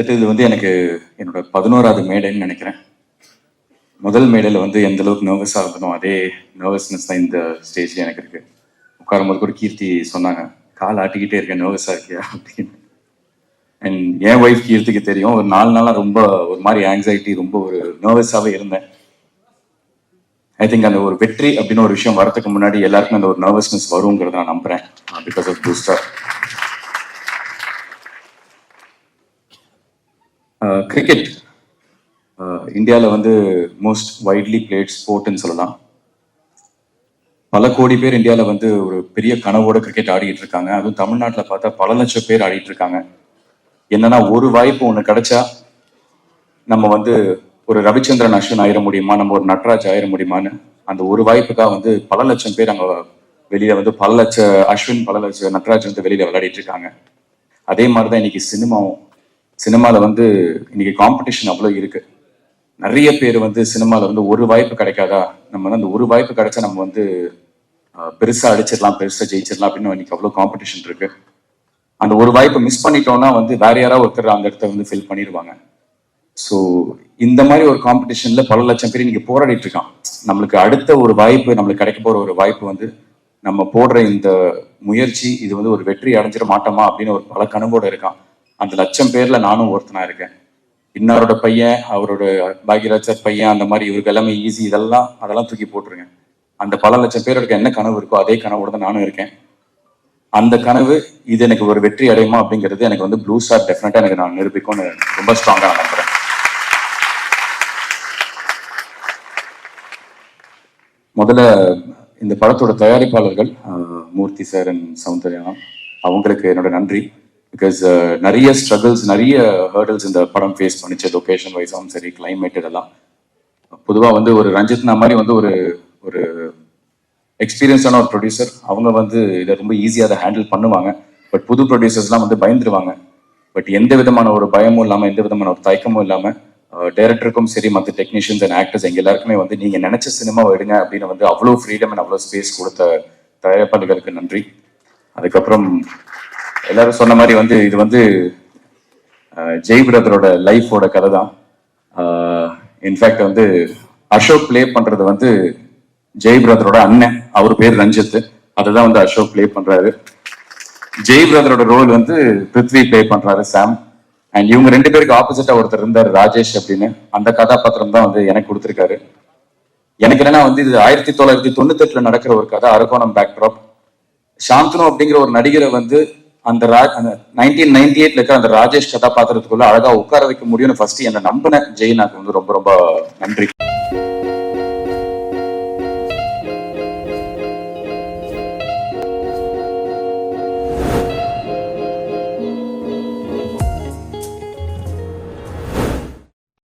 கிட்டத்தட்ட இது வந்து எனக்கு என்னோட பதினோராவது மேடைன்னு நினைக்கிறேன். முதல் மேடையில் வந்து எந்த அளவுக்கு நர்வஸாக இருந்தனோ அதே நர்வஸ்னஸ் தான் இந்த ஸ்டேஜில் எனக்கு இருக்கு. உட்காரும்போது கூட கீர்த்தி சொன்னாங்க கால் ஆட்டிக்கிட்டே இருக்கேன் நர்வஸாக இருக்கியா? அப்படின்னு. அண்ட் என் ஒய்ஃப் கீர்த்திக்கு தெரியும். ஒரு நாலு நாளாக ரொம்ப ஒரு மாதிரி ஆங்ஸைட்டி ரொம்ப ஒரு நர்வஸாகவே இருந்தேன். ஐ திங்க் அந்த ஒரு வெற்றி அப்படின்னு ஒரு விஷயம் வரதுக்கு முன்னாடி எல்லாருக்கும் அந்த ஒரு நர்வஸ்னஸ் வருங்கிறத நான் நம்புறேன். பிகாஸ் ஆஃப் பூஸ்டர் கிரிக்கெட் இந்தியாவில் uh, வந்து மோஸ்ட் வைட்லி பிளேட் ஸ்போர்ட்னு சொல்லலாம். பல கோடி பேர் இந்தியாவில் வந்து ஒரு பெரிய கனவோட கிரிக்கெட் ஆடிட்டு இருக்காங்க. அதுவும் தமிழ்நாட்டில் பார்த்தா பல லட்சம் பேர் ஆடிட்டு இருக்காங்க. என்னன்னா ஒரு வாய்ப்பு ஒன்று கிடைச்சா நம்ம வந்து ஒரு ரவிச்சந்திரன் அஸ்வின் ஆயிட முடியுமா? நம்ம ஒரு நட்ராஜ் ஆயிட முடியுமான்னு அந்த ஒரு வாய்ப்புக்காக வந்து பல லட்சம் பேர் அங்கே வெளியில வந்து பல லட்ச அஸ்வின் பல லட்ச நட்ராஜ் வந்து வெளியில விளையாடிட்டு இருக்காங்க. அதே மாதிரி தான் இன்னைக்கு சினிமாவும் சினிமாவில் வந்து இன்னைக்கு காம்படிஷன் அவ்வளோ இருக்கு. நிறைய பேர் வந்து சினிமாவில் வந்து ஒரு வாய்ப்பு கிடைக்காதா? நம்ம வந்து அந்த ஒரு வாய்ப்பு கிடைச்சா நம்ம வந்து பெருசாக அடிச்சிடலாம் பெருசாக ஜெயிச்சிடலாம் அப்படின்னு இன்னைக்கு அவ்வளோ காம்படிஷன் இருக்கு. அந்த ஒரு வாய்ப்பை மிஸ் பண்ணிட்டோம்னா வந்து வேற யாராவது ஒருத்தர் அந்த இடத்த வந்து ஃபில் பண்ணிடுவாங்க. ஸோ இந்த மாதிரி ஒரு காம்படிஷன்ல பல லட்சம் பேர் இன்னைக்கு போராடிட்டு இருக்கான். நம்மளுக்கு அடுத்த ஒரு வாய்ப்பு நம்மளுக்கு கிடைக்க போற ஒரு வாய்ப்பு வந்து நம்ம போடுற இந்த முயற்சி இது வந்து ஒரு வெற்றி அடைஞ்சிட மாட்டோமா அப்படின்னு ஒரு பல கனவோட இருக்கான். அந்த லட்சம் பேர்ல நானும் ஒருத்தனா இருக்கேன். இன்னாரோட பையன் அவரோட பாக்யராஜர் பையன் அந்த மாதிரி இவருக்கு எல்லாமே ஈஸி இதெல்லாம் அதெல்லாம் தூக்கி போட்டுருங்க அந்த பல லட்சம் பேருக்கு என்ன கனவு இருக்கோ அதே கனவோட தான் நானும் இருக்கேன். அந்த கனவு இது எனக்கு ஒரு வெற்றி அடையுமா அப்படிங்கிறது எனக்கு வந்து ப்ளூ ஸ்டார் டெஃபினட்டா எனக்கு நான் நிரூபிக்கும்னு ரொம்ப ஸ்ட்ராங்கா நான் நம்புறேன். முதல்ல இந்த படத்தோட தயாரிப்பாளர்கள் மூர்த்தி சார் அண்ட் சௌந்தர்யா அவங்களுக்கு என்னோட நன்றி. பிகாஸ் uh, நிறைய ஸ்ட்ரகிள்ஸ் நிறைய ஹேர்டல்ஸ் இந்த படம் ஃபேஸ் பண்ணிச்சு. லொக்கேஷன் வைஸாகவும் சரி கிளைமேட் இதெல்லாம். பொதுவாக வந்து ஒரு ரஞ்சித்னா மாதிரி வந்து ஒரு ஒரு எக்ஸ்பீரியன்ஸான ஒரு ப்ரொடியூசர் அவங்க வந்து இதை ரொம்ப ஈஸியாக அதை ஹேண்டில் பண்ணுவாங்க. பட் புது ப்ரொடியூசர்ஸ்லாம் வந்து பயந்துருவாங்க. பட் எந்த விதமான ஒரு பயமும் இல்லாமல் எந்த விதமான ஒரு தயக்கமும் இல்லாமல் டைரக்டருக்கும் uh, சரி மற்ற டெக்னீஷியன்ஸ் அண்ட் ஆக்டர்ஸ் எங்கள் எல்லாருக்குமே வந்து நீங்கள் நினச்ச சினிமாவை எடுங்க அப்படின்னு வந்து அவ்வளோ ஃப்ரீடம் அண்ட் அவ்வளோ ஸ்பேஸ் கொடுத்த தயாரிப்பாளர்களுக்கு நன்றி. அதுக்கப்புறம் எல்லாரும் சொன்ன மாதிரி வந்து இது வந்து ஜெய் பிரதரோட லைஃபோட கதை தான் இன்ஃபேக்ட் வந்து அசோக் ப்ளே பண்றது வந்து ஜெய் பிரதரோட அண்ணன். அவர் பேர் ரஞ்சித். அதுதான் வந்து அசோக் ப்ளே பண்றாரு. ஜெய் பிரதரோட ரோல் வந்து பிருத்வி ப்ளே பண்றாரு சாம் அண்ட் இவங்க ரெண்டு பேருக்கு ஆப்போசிட்டா ஒருத்தர் இருந்தார் ராஜேஷ் அப்படின்னு. அந்த கதாபாத்திரம் தான் வந்து எனக்கு கொடுத்துருக்காரு. எனக்கு என்னன்னா வந்து இது ஆயிரத்தி தொள்ளாயிரத்தி தொண்ணூத்தி எட்டுல நடக்கிற ஒரு கதை அரகோணம் பேக்ட்ராப் சாந்தனு அப்படிங்கிற ஒரு நடிகரை வந்து அந்த ரா- அந்த நைன்டீன் நைன்டி எயிட்ல இருக்கிற அந்த ராஜேஷ் கதாபாத்திரத்துக்குள்ள அழகா உட்கார வைக்க முடியும்னு ஃபர்ஸ்ட் என்ன நம்பின ஜெயினாக்கு வந்து ரொம்ப ரொம்ப நன்றி.